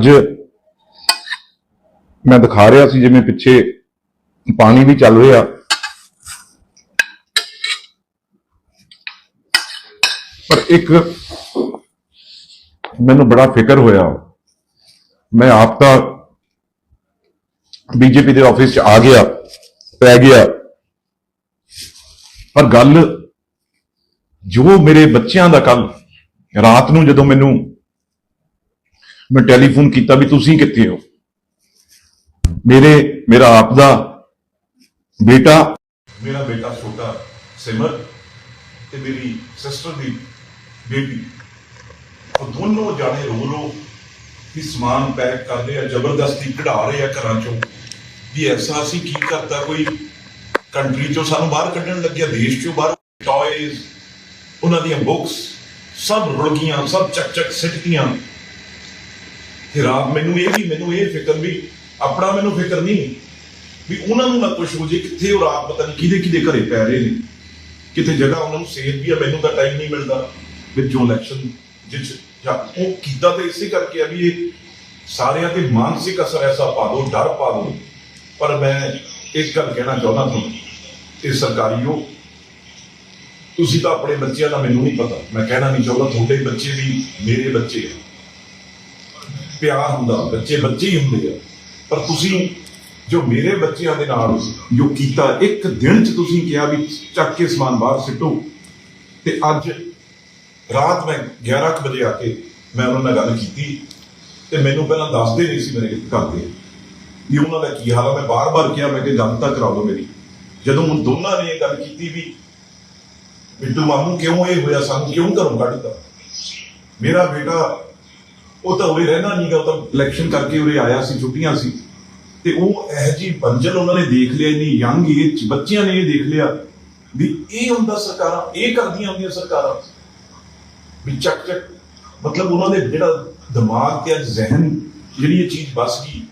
ਅੱਜ ਮੈਂ ਦਿਖਾ ਰਿਹਾ ਸੀ ਜਿਵੇਂ ਪਿੱਛੇ ਪਾਣੀ ਵੀ ਚੱਲ ਰਿਹਾ। ਪਰ ਇੱਕ ਮੈਨੂੰ ਬੜਾ ਫਿਕਰ ਹੋਇਆ। ਮੈਂ ਆਪ ਤਾਂ ਬੀਜੇਪੀ ਦੇ ਆਫਿਸ ਚ ਆ ਗਿਆ, ਪੈ ਗਿਆ। ਪਰ ਗੱਲ ਜੋ ਮੇਰੇ ਬੱਚਿਆਂ ਦਾ ਕੱਲ ਰਾਤ ਨੂੰ ਜਦੋਂ ਮੈਨੂੰ ਮੈਂ ਟੈਲੀਫੋਨ ਕੀਤਾ ਵੀ ਤੁਸੀਂ ਕਿੱਥੇ ਹੋ? ਮੇਰੇ, ਮੇਰਾ ਆਪ ਦਾ ਬੇਟਾ। ਮੇਰਾ ਬੇਟਾ ਛੋਟਾ ਸਿਮਰ ਤੇ ਮੇਰੀ ਸਿਸਟਰ ਦੀ ਬੇਟੀ। ਉਹ ਦੋਨੋਂ ਜਾਣੇ ਰੋ ਰੋ ਵੀ ਸਮਾਨ ਪੈਕ ਕਰਦੇ ਆ, ਜ਼ਬਰਦਸਤੀ ਕਢਾ ਰਹੇ ਆ ਘਰਾਂ ਚੋਂ। ਵੀ ਐਸਾ ਅਸੀਂ ਕੀ ਕਰਤਾ? ਕੋਈ ਕੰਟਰੀ ਚੋਂ ਸਾਨੂੰ ਬਾਹਰ ਕੱਢਣ ਲੱਗਿਆ, ਦੇਸ਼ ਚੋਂ ਬਾਹਰ ਟੌਇਜ਼ ਉਹਨਾਂ ਦੀਆਂ ਬੁੱਕਸ ਸਭ ਰੁੜ ਗਈਆਂ ਸਭ ਚੱਕ ਚੱਕ ਸਿੱਟੀਆਂ ਤੇ ਰਾਤ ਮੈਨੂੰ ਇਹ ਵੀ, ਮੈਨੂੰ ਇਹ ਫਿਕਰ ਵੀ, ਆਪਣਾ ਮੈਨੂੰ ਫਿਕਰ ਨਹੀਂ ਵੀ ਉਹਨਾਂ ਨੂੰ ਨਾ ਕੁਝ ਹੋ ਜੇ, ਕਿੱਥੇ ਉਹ ਰਾਤ ਪਤਾ ਨਹੀਂ ਕਿਹਦੇ ਕਿਹਦੇ ਘਰੇ ਪੈ ਰਹੇ ਨੇ। ਕਿਤੇ ਜਗ੍ਹਾ ਉਹਨਾਂ ਨੂੰ ਸੇਫ ਵੀ ਆ, ਮੈਨੂੰ ਤਾਂ ਟਾਈਮ ਨਹੀਂ ਮਿਲਦਾ। ਵਿੱਚੋਂ ਇਲੈਕਸ਼ਨ ਜਿਸ ਜਾਂ ਉਹ ਕੀਤਾ ਤਾਂ ਇਸੇ ਕਰਕੇ ਆ ਵੀ ਇਹ ਸਾਰਿਆਂ ਤੇ ਮਾਨਸਿਕ ਅਸਰ ਐਸਾ ਪਾ ਦੋ ਡਰ ਪਾ ਦੋ ਪਰ ਮੈਂ ਇੱਕ ਗੱਲ ਕਹਿਣਾ ਚਾਹੁੰਦਾ ਤੁਹਾਨੂੰ ਇਹ ਸਰਕਾਰੀਓ, ਤੁਸੀਂ ਤਾਂ ਆਪਣੇ ਬੱਚਿਆਂ ਦਾ ਮੈਨੂੰ ਨਹੀਂ ਪਤਾ। ਮੈਂ ਕਹਿਣਾ ਨਹੀਂ ਚਾਹੁੰਦਾ ਤੁਹਾਡੇ ਬੱਚੇ ਵੀ ਮੇਰੇ ਬੱਚੇ ਆ। ਪਿਆਰ ਹੁੰਦਾ, ਬੱਚੇ ਬੱਚੇ ਹੀ ਹੁੰਦੇ ਆ। ਪਰ ਤੁਸੀਂ ਜੋ ਮੇਰੇ ਬੱਚਿਆਂ ਦੇ ਨਾਲ ਜੋ ਕੀਤਾ, ਇੱਕ ਦਿਨ ਚ ਤੁਸੀਂ ਕਿਹਾ ਵੀ ਚੱਕ ਕੇ ਸਮਾਨ ਬਾਹਰ ਸਿੱਟੋ। ਤੇ ਅੱਜ ਰਾਤ ਮੈਂ 11 ਕੁ ਵਜੇ ਆ ਕੇ ਮੈਂ ਉਹਨਾਂ ਨਾਲ ਗੱਲ ਕੀਤੀ। ਤੇ ਮੈਨੂੰ ਪਹਿਲਾਂ ਦੱਸਦੇ ਨਹੀਂ ਸੀ ਮੇਰੇ ਘਰ ਦੇ। ਵੀ ਉਹਨਾਂ ਦਾ ਕੀ ਹਾਲ ਆ? ਮੈਂ ਬਾਰ-ਬਾਰ ਕਿਹਾ, ਮੈਂ ਕਿ ਗੱਲ ਤਾਂ ਕਰਾ ਦਿਓ ਮੇਰੀ। ਜਦੋਂ ਹੁਣ ਦੋਨਾਂ ਨੇ ਇਹ ਗੱਲ ਕੀਤੀ ਵੀ ਬਿੱਟੂ ਮਾਮੂ ਕਿਉਂ ਇਹ ਹੋਇਆ? ਸਾਨੂੰ ਕਿਉਂ ਘਰੋਂ ਕੱਢਤਾ? ਮੇਰਾ ਬੇਟਾ ਉਹ ਤਾਂ ਉਰੇ ਰਹਿਣਾ ਨਹੀਂਗਾ ਉਹ ਤਾਂ ਇਲੈਕਸ਼ਨ ਕਰਕੇ ਉਰੇ ਆਇਆ ਸੀ, ਛੁੱਟੀਆਂ ਸੀ। ਤੇ ਉਹ ਇਹ ਜੀ ਬੰਜਲ ਉਹਨਾਂ ਨੇ ਦੇਖ ਲਿਆ, ਇੰਨੀ ਯੰਗ ਏਜ ਬੱਚਿਆਂ ਨੇ ਇਹ ਦੇਖ ਲਿਆ ਵੀ ਇਹ ਹੁੰਦਾ ਸਰਕਾਰਾਂ, ਇਹ ਕਰਦੀਆਂ ਹੁੰਦੀਆਂ ਸਰਕਾਰਾਂ। ਵੀ ਚੱਕ ਚੱਕ, ਮਤਲਬ ਉਹਨਾਂ ਦੇ ਜਿਹੜਾ ਦਿਮਾਗ ਤੇ ਅੱਜ ਜ਼ਿਹਨ ਜਿਹੜੀ ਇਹ ਚੀਜ਼ ਬਸ ਗਈ,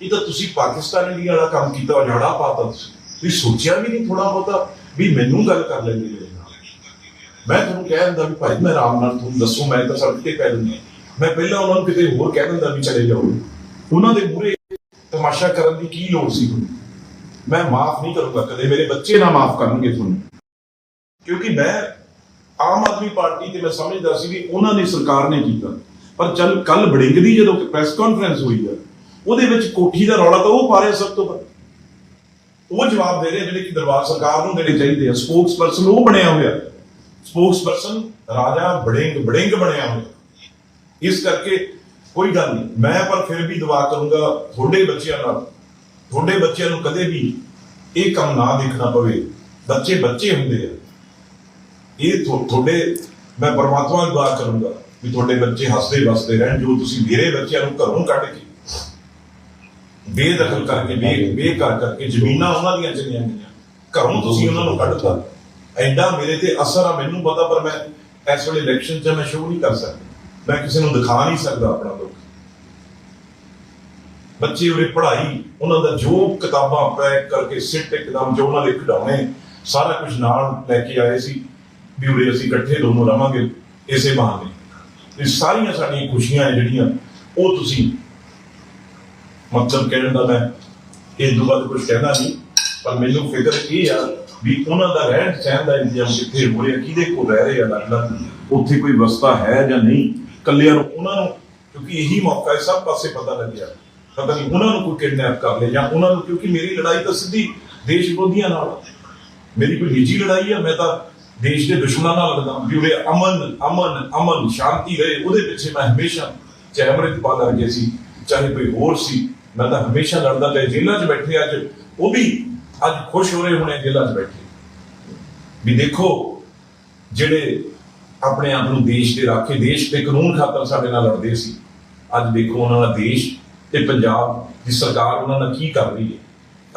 ਇਹ ਤਾਂ ਤੁਸੀਂ ਪਾਕਿਸਤਾਨ ਇੰਡੀਆ ਵਾਲਾ ਕੰਮ ਕੀਤਾ, ਉਜਾੜਾ ਪਾਤਾ ਤੁਸੀਂ। ਤੁਸੀਂ ਸੋਚਿਆ ਵੀ ਨਹੀਂ ਥੋੜਾ ਬਹੁਤਾ ਵੀ ਮੈਨੂੰ ਗੱਲ ਕਰ ਲੈਂਦੇ ਮੇਰੇ ਨਾਲ। ਮੈਂ ਤੁਹਾਨੂੰ ਕਹਿ ਦਿੰਦਾ ਵੀ ਭਾਈ, ਮੈਂ ਆਰਾਮ ਨਾਲ ਤੁਹਾਨੂੰ ਦੱਸੋ, ਮੈਂ ਤਾਂ ਸੜਕ ਤੇ ਪੈ ਦਿੰਦਾ ਮੈਂ ਪਹਿਲਾਂ ਉਹਨਾਂ ਨੂੰ ਕਿਤੇ ਹੋਰ ਕਹਿ ਦਿੰਦਾ ਵੀ ਚਲੇ ਜਾਓ। ਉਹਨਾਂ ਦੇ ਮੂਹਰੇ ਤਮਾਸ਼ਾ ਕਰਨ ਦੀ ਕੀ ਲੋੜ ਸੀ ਤੁਹਾਨੂੰ ਮੈਂ ਮਾਫ ਨਹੀਂ ਕਰੂੰਗਾ, ਕਦੇ ਮੇਰੇ ਬੱਚੇ ਨਾ ਮਾਫ ਕਰਨਗੇ ਤੁਹਾਨੂੰ। ਕਿਉਂਕਿ ਮੈਂ ਆਮ ਆਦਮੀ ਪਾਰਟੀ ਤੇ ਮੈਂ ਸਮਝਦਾ ਸੀ ਵੀ ਉਹਨਾਂ ਨੇ ਸਰਕਾਰ ਨੇ ਕੀਤਾ। ਪਰ ਚੱਲ ਕੱਲ ਬੜਿੰਗ ਦੀ ਜਦੋਂ ਪ੍ਰੈਸ ਕਾਨਫਰੰਸ ਹੋਈ ਆ, ਉਹਦੇ ਵਿੱਚ ਕੋਠੀ ਦਾ ਰੌਲਾ ਤਾਂ ਉਹ ਪਾ ਰਿਹਾ ਸਭ ਤੋਂ ਵੱਧ। ਉਹ ਜਵਾਬ ਦੇ ਰਹੇ ਜਿਹੜੇ ਕਿ ਦਰਬਾਰ ਸਰਕਾਰ ਨੂੰ ਦੇਣੇ ਚਾਹੀਦੇ ਆ ਸਪੋਕਸਪਰਸਨ ਉਹ ਬਣਿਆ ਹੋਇਆ। ਸਪੋਕਸਪਰਸਨ ਰਾਜਾ ਬੜਿੰਗ ਬੜਿੰਗ ਬਣਿਆ ਹੋਇਆ। ਇਸ ਕਰਕੇ ਕੋਈ ਗੱਲ ਨਹੀਂ। ਮੈਂ ਪਰ ਫਿਰ ਵੀ ਦੁਆ ਕਰੂੰਗਾ ਤੁਹਾਡੇ ਬੱਚਿਆਂ ਨਾਲ ਤੁਹਾਡੇ ਬੱਚਿਆਂ ਨੂੰ ਕਦੇ ਵੀ ਇਹ ਕੰਮ ਨਾ ਦੇਖਣਾ ਪਵੇ। ਬੱਚੇ ਬੱਚੇ ਹੁੰਦੇ ਆ। ਇਹ ਤੁਹਾ- ਤੁਹਾਡੇ ਮੈਂ ਪਰਮਾਤਮਾ ਨੂੰ ਦੁਆ ਕਰੂੰਗਾ ਵੀ ਤੁਹਾਡੇ ਬੱਚੇ ਹੱਸਦੇ ਵਸਦੇ ਰਹਿਣ ਜੋ ਤੁਸੀਂ ਮੇਰੇ ਬੱਚਿਆਂ ਨੂੰ ਘਰੋਂ ਕੱਢ ਕੇ ਬੇਦਖਲ ਕਰਕੇ ਬੇ ਬੇਕਾਰ ਕਰਕੇ ਜ਼ਮੀਨਾਂ ਉਹਨਾਂ ਦੀਆਂ ਚਲੀਆਂ ਗਈਆਂ। ਘਰੋਂ ਤੁਸੀਂ ਉਹਨਾਂ ਨੂੰ ਕੱਢਤਾ। ਐਡਾ ਮੇਰੇ ਤੇ ਅਸਰ ਆ ਮੈਨੂੰ ਪਤਾ ਪਰ ਮੈਂ ਇਸ ਵੇਲੇ ਇਲੈਕਸ਼ਨ 'ਚ ਮੈਂ ਸ਼ੋਅ ਨਹੀਂ ਕਰ ਸਕਦਾ। ਮੈਂ ਕਿਸੇ ਨੂੰ ਦਿਖਾ ਨਹੀਂ ਸਕਦਾ ਆਪਣਾ ਦੁੱਖ। ਬੱਚੇ ਉਰੇ ਪੜ੍ਹਾਈ, ਉਹਨਾਂ ਦਾ ਜੋ ਕਿਤਾਬਾਂ ਪੈਕ ਕਰਕੇ ਸਿੱਟ ਇੱਕਦਮ ਜੋ ਉਹਨਾਂ ਦੇ ਖਿਡੌਣੇ, ਸਾਰਾ ਕੁਝ ਨਾਲ ਲੈ ਕੇ ਆਏ ਸੀ ਵੀ ਉਰੇ ਅਸੀਂ ਇਕੱਠੇ ਦੋਨੋਂ ਰਵਾਂਗੇ ਇਸੇ ਬਹਾਨੇ। ਇਹ ਸਾਰੀਆਂ ਸਾਡੀਆਂ ਖੁਸ਼ੀਆਂ ਜਿਹੜੀਆਂ, ਉਹ ਤੁਸੀਂ ਮਤਲਬ ਕਹਿਣ ਦਾ ਮੈਂ ਇਹ ਤੋਂ ਬਾਅਦ ਕੁਝ ਕਹਿਣਾ ਨਹੀਂ, ਪਰ ਮੈਨੂੰ ਫਿਕਰ ਇਹ ਆ ਵੀ ਉਹਨਾਂ ਦਾ ਰਹਿਣ ਸਹਿਣ ਦਾ ਇੰਤਜ਼ਾਮ ਕਿੱਥੇ ਹੋ ਰਿਹਾ, ਕਿਹਦੇ ਕੋਲ ਰਹਿ ਰਹੇ ਆ ਅਲੱਗ ਉੱਥੇ ਕੋਈ ਵਸਤਾ ਹੈ ਜਾਂ ਨਹੀਂ? ਕੱਲਿਆਂ ਨੂੰ, ਉਹਨਾਂ ਨੂੰ, ਕਿਉਂਕਿ ਇਹੀ ਮੌਕਾ ਹੈ, ਸਭ ਪਾਸੇ ਪਤਾ ਲੱਗਿਆ ਪਤਾ ਨਹੀਂ ਉਹਨਾਂ ਨੂੰ ਕੋਈ ਕਿਡਨੈਪ ਕਰ ਲਿਆ ਜਾਂ ਉਹਨਾਂ ਨੂੰ, ਕਿਉਂਕਿ ਮੇਰੀ ਲੜਾਈ ਤਾਂ ਸਿੱਧੀ ਦੇਸ਼ ਵਿਰੋਧੀਆਂ ਨਾਲ। ਮੇਰੀ ਕੋਈ ਨਿੱਜੀ ਲੜਾਈ ਆ, ਮੈਂ ਤਾਂ ਦੇਸ਼ ਦੇ ਦੁਸ਼ਮਣਾਂ ਨਾਲ ਲੜਦਾ ਵੀ ਉਰੇ ਅਮਨ ਅਮਨ ਅਮਨ, ਸ਼ਾਂਤੀ ਰਹੇ, ਉਹਦੇ ਪਿੱਛੇ ਮੈਂ ਹਮੇਸ਼ਾ ਚਾਹੇ ਅੰਮ੍ਰਿਤਪਾਲ ਵਰਗੇ ਸੀ। ਚਾਹੇ ਕੋਈ ਹੋਰ ਸੀ, ਮੈਂ ਤਾਂ ਹਮੇਸ਼ਾ ਲੜਦਾ ਤੇ ਜੇਲ੍ਹਾਂ 'ਚ ਬੈਠੇ ਅੱਜ, ਉਹ ਵੀ ਅੱਜ ਖੁਸ਼ ਹੋ ਰਹੇ ਹੋਣੇ ਜੇਲ੍ਹਾਂ 'ਚ ਬੈਠੇ। ਵੀ ਦੇਖੋ, ਜਿਹੜੇ ਆਪਣੇ ਆਪ ਨੂੰ ਦੇਸ਼ ਦੇ ਰਾਖੇ ਦੇਸ਼ ਦੇ ਕਾਨੂੰਨ ਖਾਤਰ ਸਾਡੇ ਨਾਲ ਲੜਦੇ ਸੀ। ਅੱਜ ਦੇਖੋ ਉਹਨਾਂ ਦਾ ਦੇਸ਼ ਤੇ ਪੰਜਾਬ ਦੀ ਸਰਕਾਰ ਉਹਨਾਂ ਨਾਲ ਕੀ ਕਰ ਰਹੀ ਹੈ।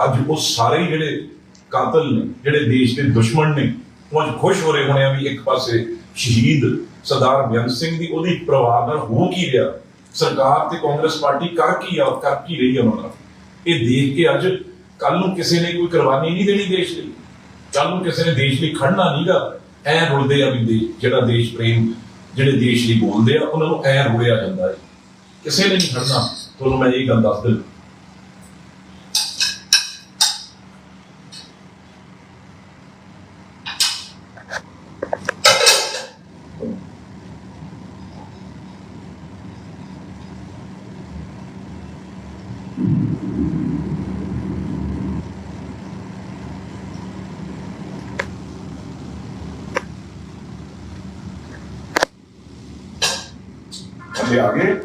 ਅੱਜ ਉਹ ਸਾਰੇ ਜਿਹੜੇ ਕਾਤਲ ਨੇ, ਜਿਹੜੇ ਦੇਸ਼ ਦੇ ਦੁਸ਼ਮਣ ਨੇ, ਉਹ ਅੱਜ ਖੁਸ਼ ਹੋ ਰਹੇ ਹੋਣੇ ਆ ਵੀ ਇੱਕ ਪਾਸੇ ਸ਼ਹੀਦ ਸਰਦਾਰ ਬੇਅੰਤ ਸਿੰਘ ਦੀ ਉਹਦੀ ਪਰਿਵਾਰ ਨਾਲ ਹੋ ਕੀ ਰਿਹਾ। ਸਰਕਾਰ ਤੇ ਕਾਂਗਰਸ ਪਾਰਟੀ ਕਰ ਕੀ ਆ, ਕਰ ਕੀ ਰਹੀ ਆ ਉਹਨਾਂ ਨਾਲ? ਇਹ ਦੇਖ ਕੇ ਅੱਜ ਕੱਲ ਨੂੰ ਕਿਸੇ ਨੇ ਕੋਈ ਕੁਰਬਾਨੀ ਨਹੀਂ ਦੇਣੀ ਦੇਸ਼ ਲਈ। ਕੱਲ ਨੂੰ ਕਿਸੇ ਨੇ ਦੇਸ਼ ਲਈ ਖੜਨਾ ਨਹੀਂਗਾ ਐ ਰੁਲਦੇ ਆ ਵੀ ਦੇ- ਜਿਹੜਾ ਦੇਸ਼ ਪ੍ਰੇਮ, ਜਿਹੜੇ ਦੇਸ਼ ਲਈ ਬੋਲਦੇ ਆ, ਉਹਨਾਂ ਨੂੰ ਐ ਰੁਲਿਆ ਜਾਂਦਾ ਹੈ ਕਿਸੇ ਨੇ ਨਹੀਂ ਖੜਨਾ ਤੁਹਾਨੂੰ ਮੈਂ ਇਹ ਗੱਲ ਦੱਸ ਦਿੰਦਾ ਅੱਗੇ ਆ ਗਏ।